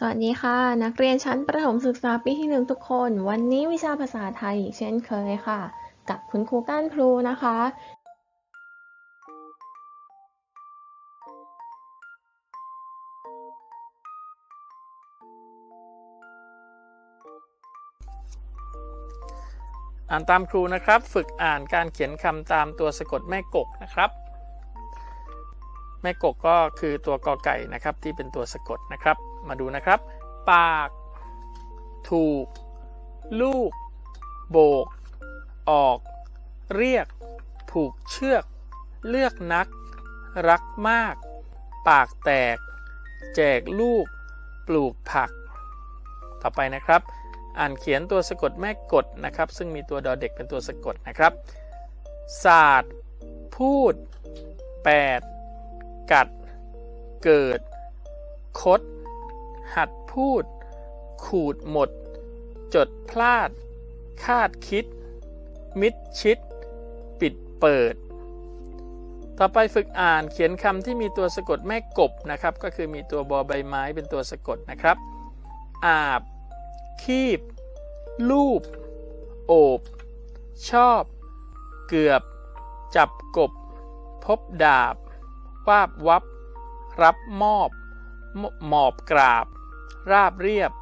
สวัสดีค่ะ นักเรียนชั้นประถมศึกษาปีที่หนึ่งทุกคน วันนี้วิชาภาษาไทยเช่นเคยค่ะ กับคุณครูก้านครูนะคะ อ่านตามครูนะครับ ฝึกอ่านการเขียนคำตามตัวสะกดแม่กกนะครับ แม่กกก็คือตัวกอไก่นะครับที่เป็นตัวสะกดนะครับ มาดูนะครับ ปาก ถูก ลูก โบก ออก เรียก ผูกเชือก เลือกนัก รักมาก ปากแตก แจกลูก ปลูกผัก ต่อไปนะครับ อ่านเขียนตัวสะกดแม่กดนะครับ ซึ่งมีตัวดอเด็กเป็นตัวสะกดนะครับศาสตร์พูดแปดกัด เกิด คด หัดพูด ขูดหมด จดพลาด คาดคิด มิดชิด ปิดเปิด ต่อไปฝึกอ่านเขียนคำที่มีตัวสะกดแม่กบนะครับ ก็คือมีตัวบอใบไม้เป็นตัวสะกดนะครับ อาบ คีบ ลูบ โอบ ชอบ เกือบ จับกบ พบดาบ วาบวับ รับมอบมหมอบกราบ ราบเรียบ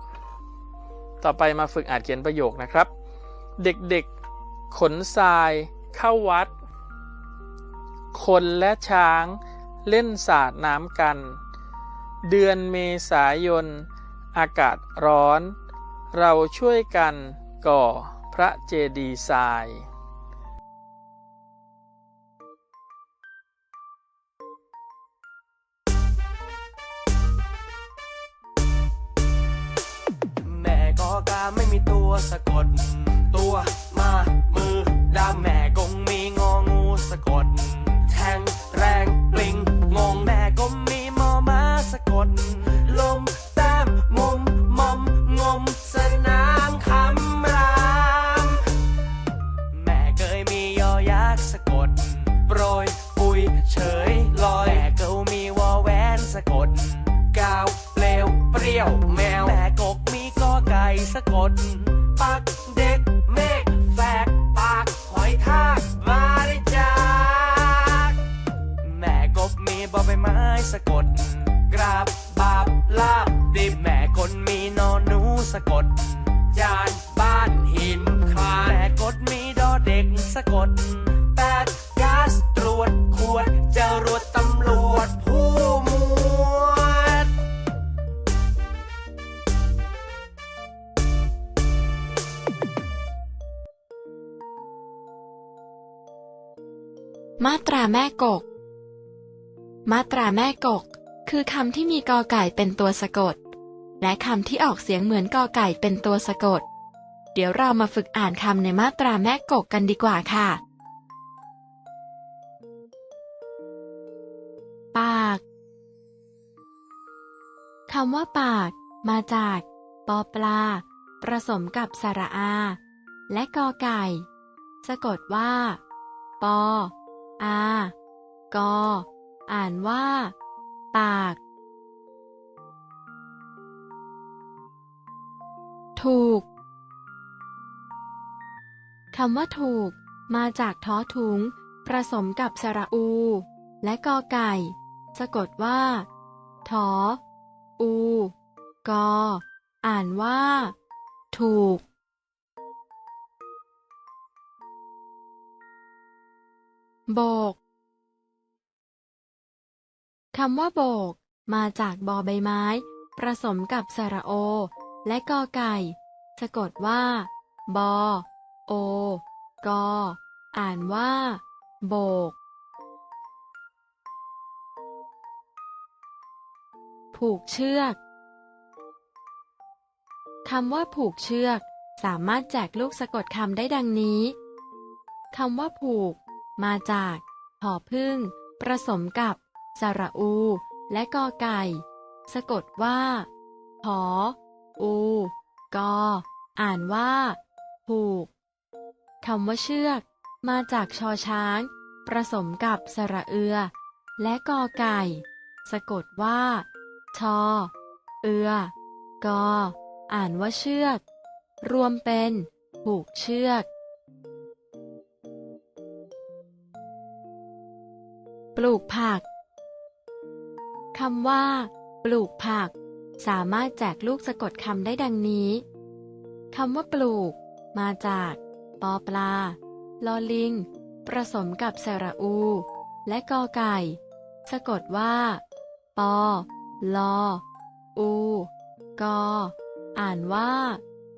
ต่อไปมาฝึกอ่านเขียนประโยคนะครับ เด็กๆ ขนทราย เข้าวัด คนและช้างเล่นสาดน้ำกัน เดือนเมษายน อากาศร้อน เราช่วยกันก่อพระเจดีย์ทราย มีตัวสะกด ตัวมามือดำแม่กงมีงองูสะกด แทงแรงปลิงงงแม่กงมีมอมาสะกด มาตราแม่กก มาตราแม่กก คือคำที่มีกอไก่เป็นตัวสะกด และคำที่ออกเสียงเหมือนกอไก่เป็นตัวสะกด เดี๋ยวเรามาฝึกอ่านคำในมาตราแม่กกกันดีกว่าค่ะ ปากคำว่าปาก มาจากปอปลา ผสมกับสระอา และกอไก่ สะกดว่า ปอ อากออ่านว่า ปาก ถูก คำว่าถูก มาจากท้อถุง ผสมกับสระอู และกอไก่ สะกดว่าถออู กอ อ่านว่า ถูก โบกคำว่าโบก มาจากบอใบไม้ ผสมกับสระโอ และกอไก่ สะกดว่า บอ โอ กอ อ่านว่า โบก ผูกเชือกคำว่าผูกเชือก สามารถแจกลูกสะกดคำได้ดังนี้ คำว่าผูก มาจากผอพึ่ง ผสมกับสระอู และกอไก่ สะกดว่าผออูกออ่านว่า ผูกคำว่าเชือก มาจากชอช้าง ผสมกับสระเอือ และกอไก่ สะกดว่า ชอ เอือ กอ อ่านว่าเชือก รวมเป็น ผูกเชือก ปลูกผักคำว่า ปลูกผัก สามารถแจกลูกสะกดคำได้ดังนี้คำว่าปลูก มาจาก ปอปลา ลอลิง ผสมกับสระอู และกอไก่ สะกดว่า ปอ ลอ อู กอ อ่านว่า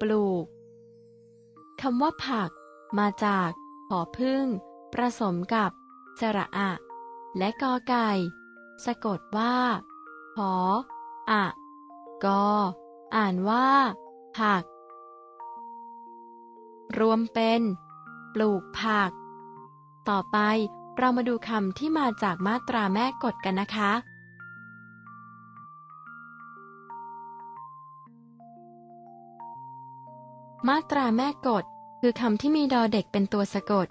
ปลูกคำว่าผัก มาจากผอพึ่งผสมกับ สระอะ และกอไก่ สะกดว่าผออะกอ อ่านว่า ผัก รวมเป็น ปลูกผัก ต่อไปเรามาดูคำที่มาจากมาตราแม่กฎกันนะคะ มาตราแม่กฎคือคำที่มีดอเด็กเป็นตัวสะกด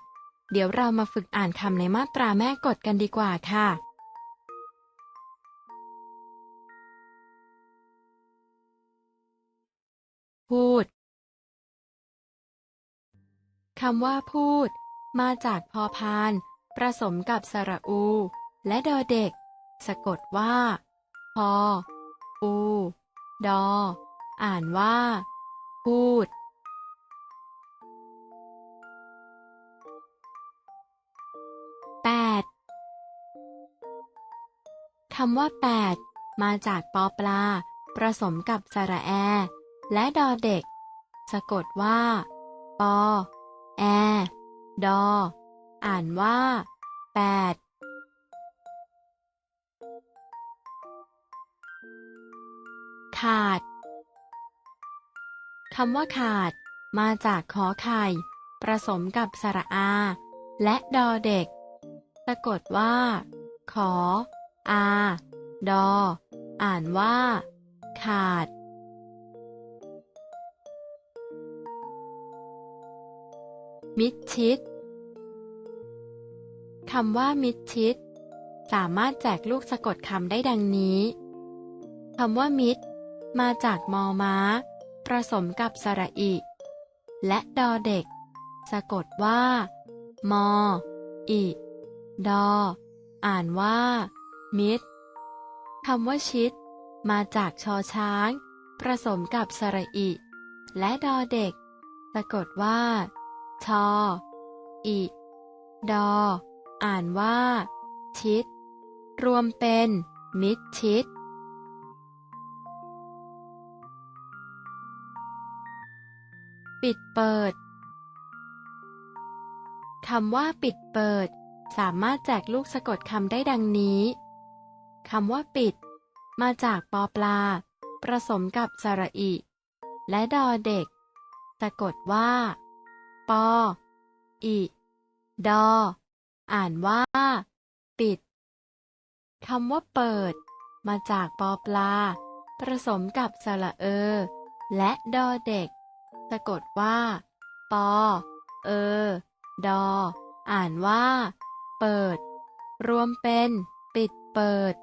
เดี๋ยวเรามาฝึกอ่านคำในมาตราแม่กฎกันดีกว่าค่ะ พูด คำว่าพูด มาจากพอพานผสมกับสระอู และดอเด็ก สะกดว่า พอ อู ดอ อ่านว่า พูดำว่า 8 มาจากปอปลา ผสมกับสระแอ และดอเด็ก สะกดว่า ปอ แอ ดอ อ่านว่าแปดขาด คำว่าขาด มาจากขอไข่ ผสมกับสระอา และดอเด็ก สะกดว่า ขอ อาดอ อ่านว่า ขาด มิดชิดคำว่ามิดชิด สามารถแจกลูกสะกดคำได้ดังนี้คำว่ามิดมาจากมอม้าผสมกับสระอิ และดอเด็ก สะกดว่า มอ อิ ดอ อ่านว่า มิดคำว่าชิด มาจากชอช้าง ผสมกับสระอิ และดอเด็ก สะกดว่า ชอ อิ ดอ อ่านว่า ชิด รวมเป็น มิดชิดปิดเปิด คำว่าปิดเปิด สามารถแจกลูกสะกดคำได้ดังนี้ คำว่าปิด มาจากปอปลา ผสมกับสระอิ และดอเด็ก สะกดว่า ปอ อิ ดอ อ่านว่า ปิด คำว่าเปิด มาจากปอปลา ผสมกับสระเออและดอเด็ก สะกดว่า ปอเออดอ อ่านว่า เปิด รวมเป็น ปิดเปิด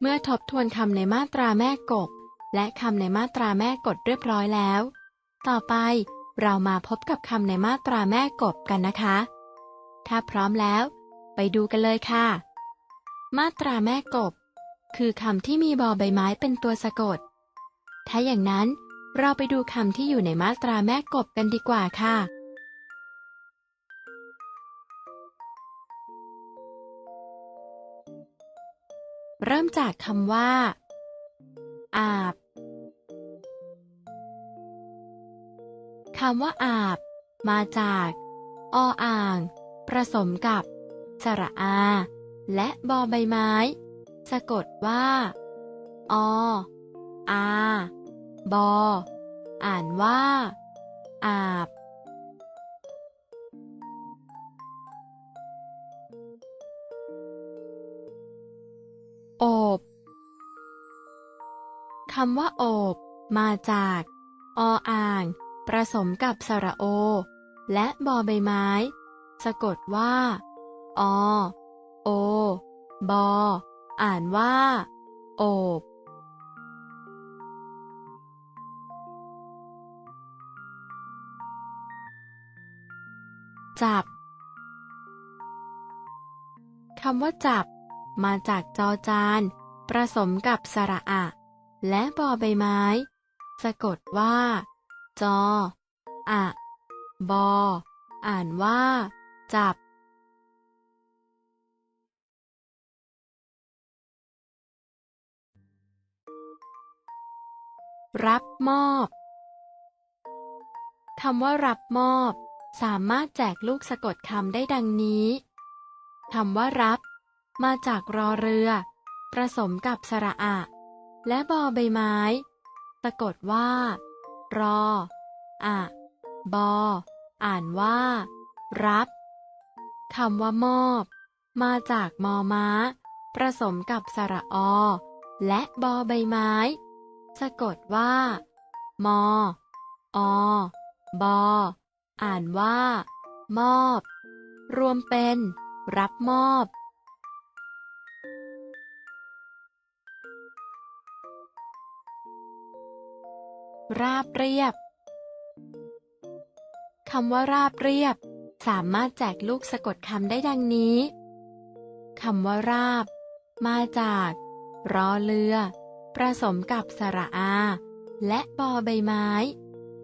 เมื่อทบทวนคำในมาตราแม่กบและคำในมาตราแม่กดเรียบร้อยแล้ว ต่อไปเรามาพบกับคำในมาตราแม่กบกันนะคะ ถ้าพร้อมแล้ว ไปดูกันเลยค่ะ มาตราแม่กบ คือคำที่มีบอใบไม้เป็นตัวสะกด ถ้าอย่างนั้นเราไปดูคำที่อยู่ในมาตราแม่กบกันดีกว่าค่ะ เริ่มจากคำว่า อาบคำว่าอาบ มาจาก ออ่างผสมกับ สระอา และบอใบไม้ สะกดว่า ออาบอ อ่านว่า อาบ โอบคำว่าโอบมาจาก ออ่างผสมกับสระโอ และบอใบไม้ สะกดว่า อ โอ บอ อ่านว่า โอบจับ คำว่าจับ มาจากจอจานผสมกับสระอะ และบอใบไม้ สะกดว่า จอ อะ บอ อ่านว่า จับรับมอบคำว่ารับมอบ สามารถแจกลูกสะกดคำได้ดังนี้ คำว่ารับ มาจากรอเรือ ผสมกับสระอะ และบอใบไม้ สะกดว่า รอ อะ บอ อ่านว่า รับคำว่ามอบ มาจากมอม้า ผสมกับสระอ และบอใบไม้ สะกดว่า มอ อ บอ อ่านว่า มอบ รวมเป็น รับมอบ ราบเรียบ คำว่าราบเรียบ สามารถแจกลูกสะกดคำได้ดังนี้คำว่าราบ มาจาก รอเรือผสมกับสระอา และบอใบไม้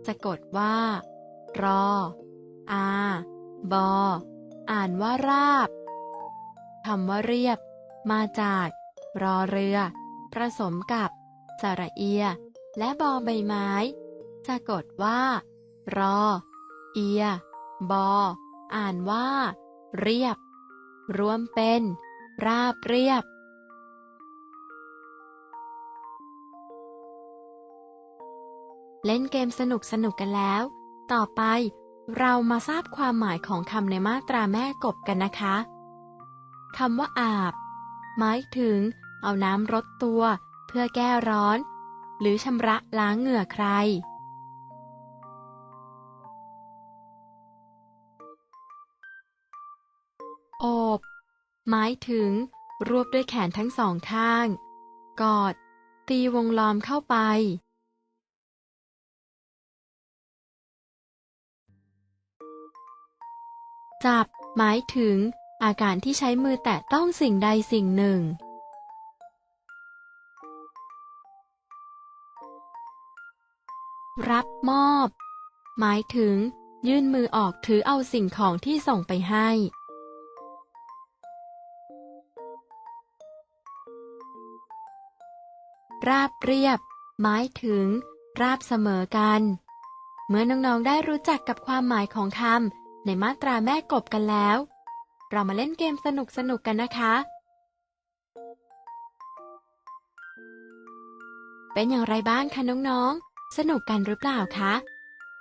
สะกดว่า รอ อา บอ อ่านว่าราบคำว่าเรียบ มาจาก รอเรือผสมกับ สระเอีย และบอใบไม้ สะกดว่า รอ เอีย บอ อ่านว่า เรียบ รวมเป็น ราบเรียบเล่นเกมสนุกสนุกกันแล้ว ต่อไปเรามาทราบความหมายของคำในมาตราแม่กบกันนะคะ คำว่าอาบ หมายถึง เอาน้ำรดตัว เพื่อแก้ร้อน หรือชำระล้างเหงื่อใคร โอบ หมายถึง รวบด้วยแขนทั้งสองข้าง กอด ตีวงล้อมเข้าไป จับ หมายถึง อาการที่ใช้มือแตะต้องสิ่งใดสิ่งหนึ่ง รับมอบ หมายถึง ยื่นมือออกถือเอาสิ่งของที่ส่งไปให้ ราบเรียบ หมายถึง ราบเสมอกัน เมื่อน้องๆได้รู้จักกับความหมายของคำในมาตราแม่กบกันแล้ว เรามาเล่นเกมสนุกๆกันนะคะ เป็นอย่างไรบ้างคะน้องๆ สนุกกันหรือเปล่าคะ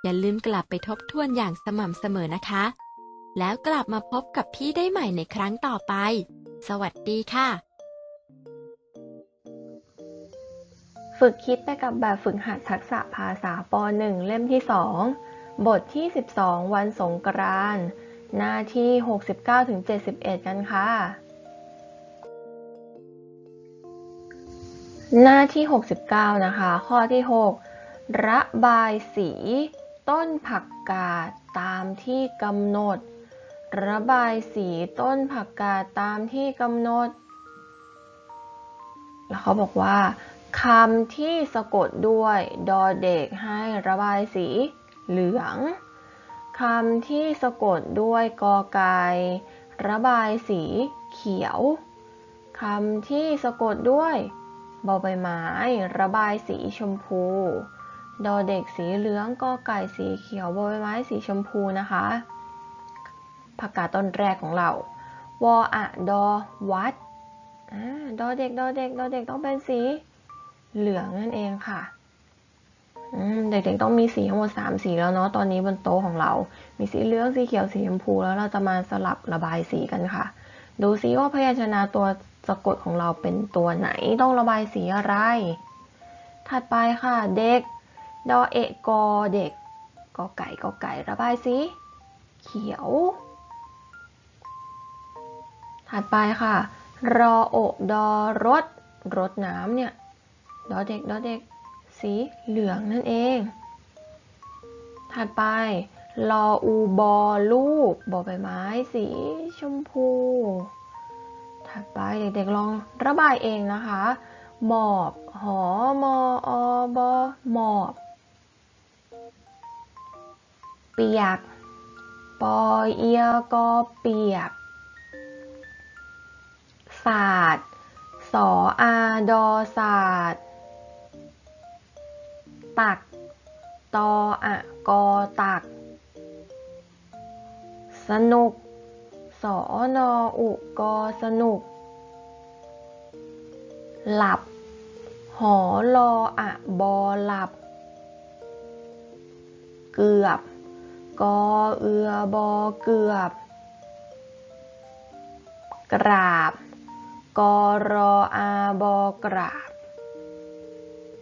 อย่าลืมกลับไปทบทวนอย่างสม่ำเสมอนะคะ แล้วกลับมาพบกับพี่ได้ใหม่ในครั้งต่อไป สวัสดีค่ะ ฝึกคิดไปกับแบบฝึกหัดทักษะภาษาป .1 เล่มที่ 2 บทที่ 12 วันสงกรานต์หน้าที่ 69-71 กันค่ะ หน้าที่ 69 นะคะ ข้อที่ 6 ระบายสี ต้นผักกาดตามที่กำหนด ระบายสีต้นผักกาดตามที่กำหนด แล้วเขาบอกว่าคำที่สะกดด้วยดอเด็กให้ระบายสีเหลืองคำที่สะกดด้วยกอไก่ระบายสีเขียวคำที่สะกดด้วยบอใบไม้ ระบายสีชมพู ดอเด็กสีเหลืองกอไก่สีเขียวบอใบไม้สีชมพูนะคะผักกาดต้นแรกของเรา วออะดอวัดอาดอเด็กดอเด็กดอเด็กต้องเป็นสีเหลืองนั่นเองค่ะเด็กๆต้องมีสีทั้งหมด3สีแล้วเนาะตอนนี้บนโต๊ะของเรา มีสีเหลืองสีเขียวสีชมพูแล้วเราจะมาสลับระบายสีกันค่ะ ดูซิว่าพยัญชนะตัวสะกดของเราเป็นตัวไหนต้องระบายสีอะไร ถัดไปค่ะเด็ก ดอเอะกอเด็กกอไก่กอไก่ระบายสีเขียว ถัดไปค่ะ รอโอกดอรถ รถน้ำเนี่ยดอเด็กดอเด็ก สีเหลืองนั่นเอง ถัดไป รออูบอลูกบอใบไม้ สีชมพู ถัดไปเด็กๆลองระบายเองนะคะ หมอบ หอมออบอหมอบ ปียก ปอเอียกอเปียก ศาสตร์ สออาดอศาสตร์ ตัก ตออะกอตัก สนุก สอนออุกอสนุก หลับ หอลออะบอหลับ เกือบ กอเอือบอกือบ กราบ กอรออาบอกราบ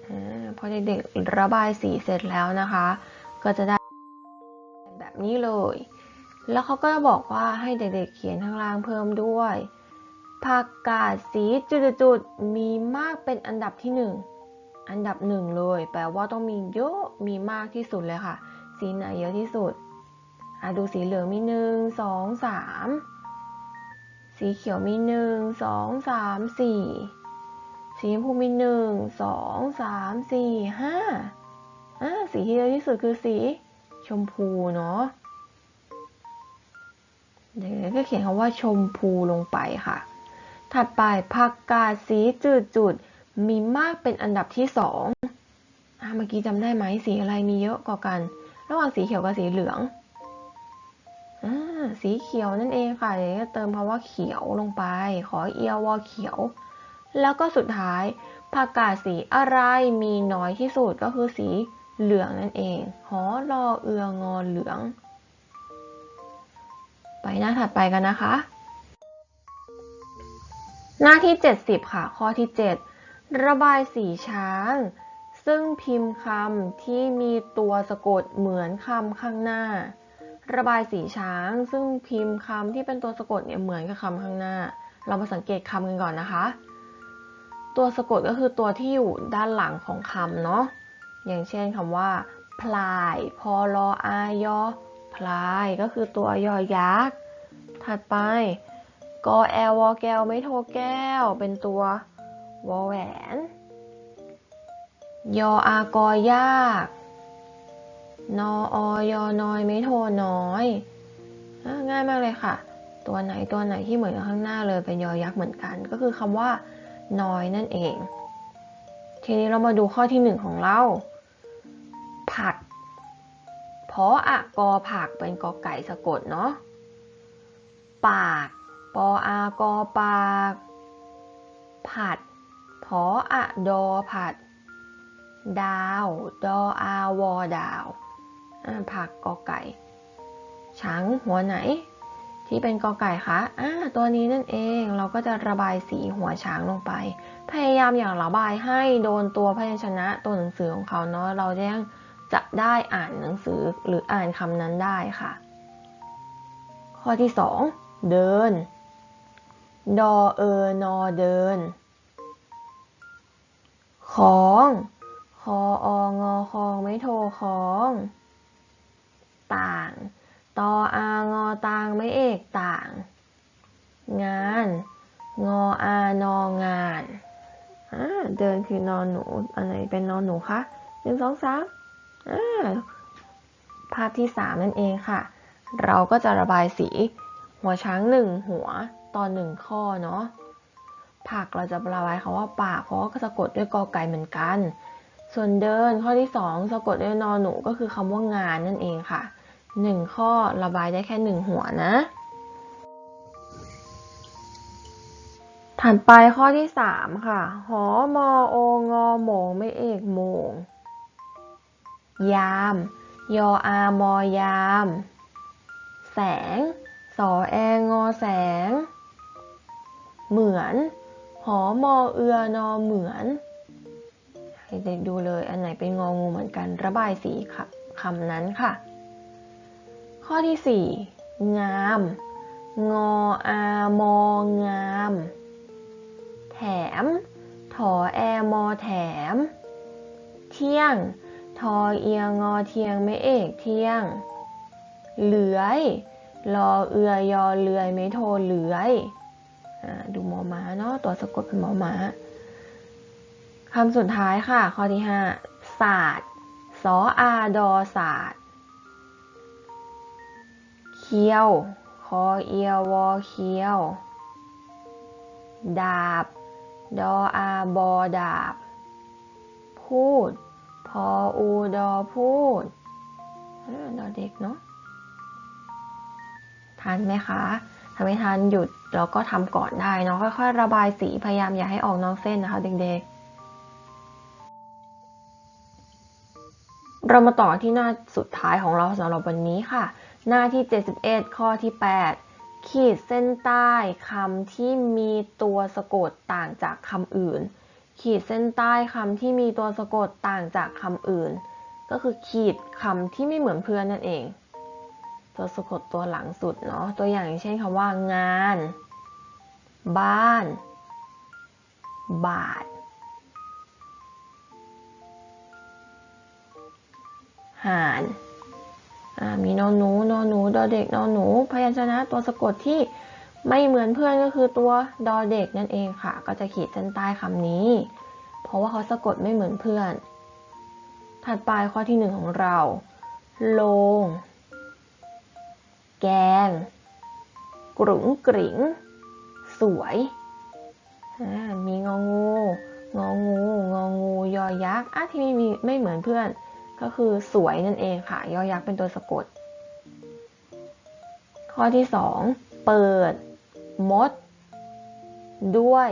อาพอเด็กๆระบายสีเสร็จแล้วนะคะ ก็จะได้แบบนี้เลย แล้วเขาก็จะบอกว่าให้เด็กๆเขียนข้างล่างเพิ่มด้วยผักกาดสีจุดๆมีมากเป็นอันดับที่หนึ่งอันดับหนึ่งเลย แปลว่าต้องมีเยอะมีมากที่สุดเลยค่ะ สีไหนเยอะที่สุด อะดูสีเหลืองมีหนึ่งสองสามสีเขียวมีหนึ่งสองสามสี่สีชมพูมีหนึ่งสองสามสี่ห้าอะสีที่เยอะที่สุดคือสีชมพูเนาะเด็กๆก็เขียนคำว่าชมพูลงไปค่ะ ถัดไปผักกาดสีจืดจุดมีมากเป็นอันดับที่สองอะเมื่อกี้จำได้ไหมสีอะไรมีเยอะกว่ากัน ระหว่างสีเขียวกับสีเหลือง สีเขียวนั่นเองค่ะเดี๋ยวจะเติมคำว่าเขียวลงไป ขอเอียววอเขียว แล้วก็สุดท้ายผักกาดสีอะไรมีน้อยที่สุดก็คือสีเหลืองนั่นเองหอรอเอืองอเหลือง ไปหน้าถัดไปกันนะคะ หน้าที่ 70 ค่ะ ข้อที่ 7 ระบายสีช้าง ซึ่งพิมพ์คำที่มีตัวสะกดเหมือนคำข้างหน้า ระบายสีช้าง ซึ่งพิมพ์คำที่เป็นตัวสะกดเนี่ยเหมือนกับคำข้างหน้า เรามาสังเกตคำกันก่อนนะคะ ตัวสะกดก็คือตัวที่อยู่ด้านหลังของคำเนาะ อย่างเช่นคำว่าพลาย พอลออายอพลายก็คือตัวยอยักษ์ ถัดไปกอแอลวอแก้วไม่โทแก้ว เป็นตัว วอแหวน ยออากอยาก นออยอนอยไม่โทน้อย ง่ายมากเลยค่ะ ตัวไหนตัวไหนที่เหมือนกับข้างหน้าเลยเป็นยอยักษ์เหมือนกัน ก็คือคำว่าน้อยนั่นเอง ทีนี้เรามาดูข้อที่หนึ่งของเรา ผักเพราะอะกอผักเป็นกอไก่สะกดเนาะปากปออากอปาก ผัดพออะดอผัด ดาว ดออาวอดาวอ่า ผักกอไก่ช้างหัวไหน ที่เป็นกอไก่คะอ่าตัวนี้นั่นเองเราก็จะระบายสีหัวช้างลงไป พยายามอย่างระบายให้โดนตัวพยัญชนะตัวหนังสือของเขาเนาะเราจะยังจะได้อ่านหนังสือหรืออ่านคำนั้นได้ค่ะ ข้อที่สองเดิน ดอเออนอเดิน ของ คอองอคองไม่โทคอง ต่าง ตออางอตางไม่เอกต่าง งาน งออานองานเดินคือนอนหนูอันไหนเป็นนอนหนูคะหนึ่งสองสามภาพที่สามนั่นเองค่ะ เราก็จะระบายสี หัวช้างหนึ่งหัวตอนหนึ่งข้อเนาะผักเราจะระบายคำว่าปากเพราะว่าสะกดด้วยกอไก่เหมือนกัน ส่วนเดินข้อที่สองสะกดด้วยนอนหนูก็คือคำว่างานนั่นเองค่ะ หนึ่งข้อระบายได้แค่หนึ่งหัวนะ ถัดไปข้อที่สามค่ะ หอมอโองอโมงไม่เอกโมง ยาม ยออามอยาม แสง สอแองอแสง เหมือน หอมอเอือนอเหมือนให้เด็กดูเลยอันไหนเป็นงองูเหมือนกันระบายสีค่ะคำนั้นค่ะ ข้อที่ 4 งาม งออามองาม แถม ถอแอมอแถม เที่ยง ทอเอียงอเทียงไม่เอกเที่ยง เหลือยรอเอือยอเลือยไม่โทเหลือยอดูมอม้าเนาะตัวสะกดเป็นมอม้าคำสุดท้ายค่ะ ข้อที่ 5 ศาสตร์สออาดอศาสตร์ เคียว คอเอียววอเคียว ดาบ ดออาบอดาบ พูด พออูดอพูดดอเด็กเนาะทันไหมคะถ้าไม่ทันหยุดแล้วก็ทำก่อนได้เนาะค่อยๆ ระบายสีพยายามอย่าให้ออกนอกเส้นนะคะเด็กๆ เรามาต่อที่หน้าสุดท้ายของเราสำหรับวันนี้ค่ะ หน้าที่ 71 ข้อที่ 8 ขีดเส้นใต้คำที่มีตัวสะกดต่างจากคำอื่น ขีดเส้นใต้คำที่มีตัวสะกดต่างจากคำอื่น ก็คือขีดคำที่ไม่เหมือนเพื่อนนั่นเอง ตัวสะกดตัวหลังสุดเนาะตัวอย่างเช่นคำว่า งาน บ้าน บาท หารอ่า มีนอนหนูนอนหนูดอเด็กนอนหนู พยัญชนะตัวสะกดที่ไม่เหมือนเพื่อนก็คือตัวดอเด็กนั่นเองค่ะ ก็จะขีดเส้นใต้คำนี้ เพราะว่าเขาสะกดไม่เหมือนเพื่อน ถัดไปข้อที่หนึ่งของเรา โลง แกง กรุงกริ๋ง สวย มีงองู งองู งองู ยอยักษ์อะที่ไม่มีไม่เหมือนเพื่อน ก็คือสวยนั่นเองค่ะ ยอยักษ์เป็นตัวสะกด ข้อที่สองเปิด มด ด้วย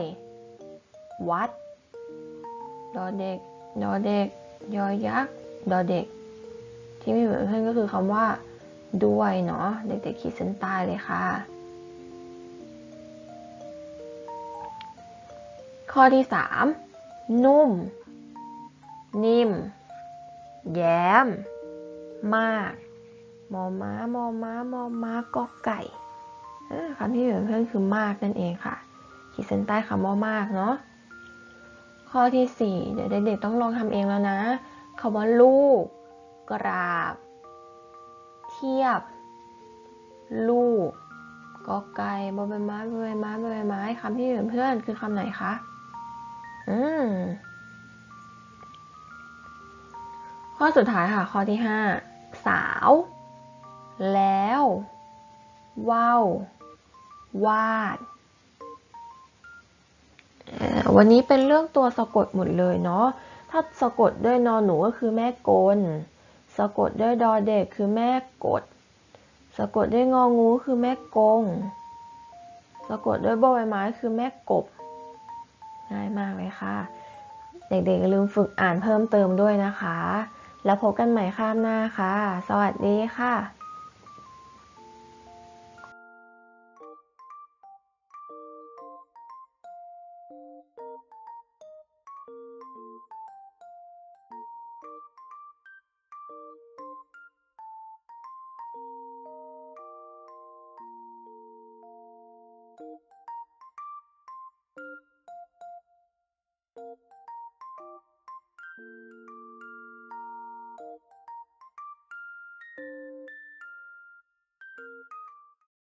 วัด ดอเด็ก ดอเด็ก ยอยักษ์ ดอเด็ก ที่ไม่เหมือนเพื่อนก็คือคำว่า ด้วยเนาะ เด็กๆขีดเส้นใต้เลยค่ะ ข้อที่ 3 นุ่ม นิ่ม แย้ม มาก มอม้ามอม้ามอม้ากอไก่คำที่เหมือนเพื่อนคือมากนั่นเองค่ะ ขีดเส้นใต้คำว่ามากเนาะ ข้อที่4เดี๋ยวเด็กๆต้องลองทำเองแล้วนะคำว่าลูก กราบ เทียบ ลูกกอไก่บใบไม้ใบไม้ใบไม้คำที่เหมือนเพื่อนคือคำไหนคะ อืม ข้อสุดท้ายค่ะ ข้อที่ 5 สาว แล้วว่าววาด วันนี้เป็นเรื่องตัวสะกดหมดเลยเนาะ ถ้าสะกดด้วยนอนหนูก็คือแม่กล สะกดด้วยดอเด็กคือแม่กด สะกดด้วยงองูคือแม่กง สะกดด้วยบใบไม้คือแม่กบ ง่ายมากเลยค่ะ เด็กๆลืมฝึกอ่านเพิ่มเติมด้วยนะคะ แล้วพบกันใหม่ข้ามหน้าค่ะ สวัสดีค่ะ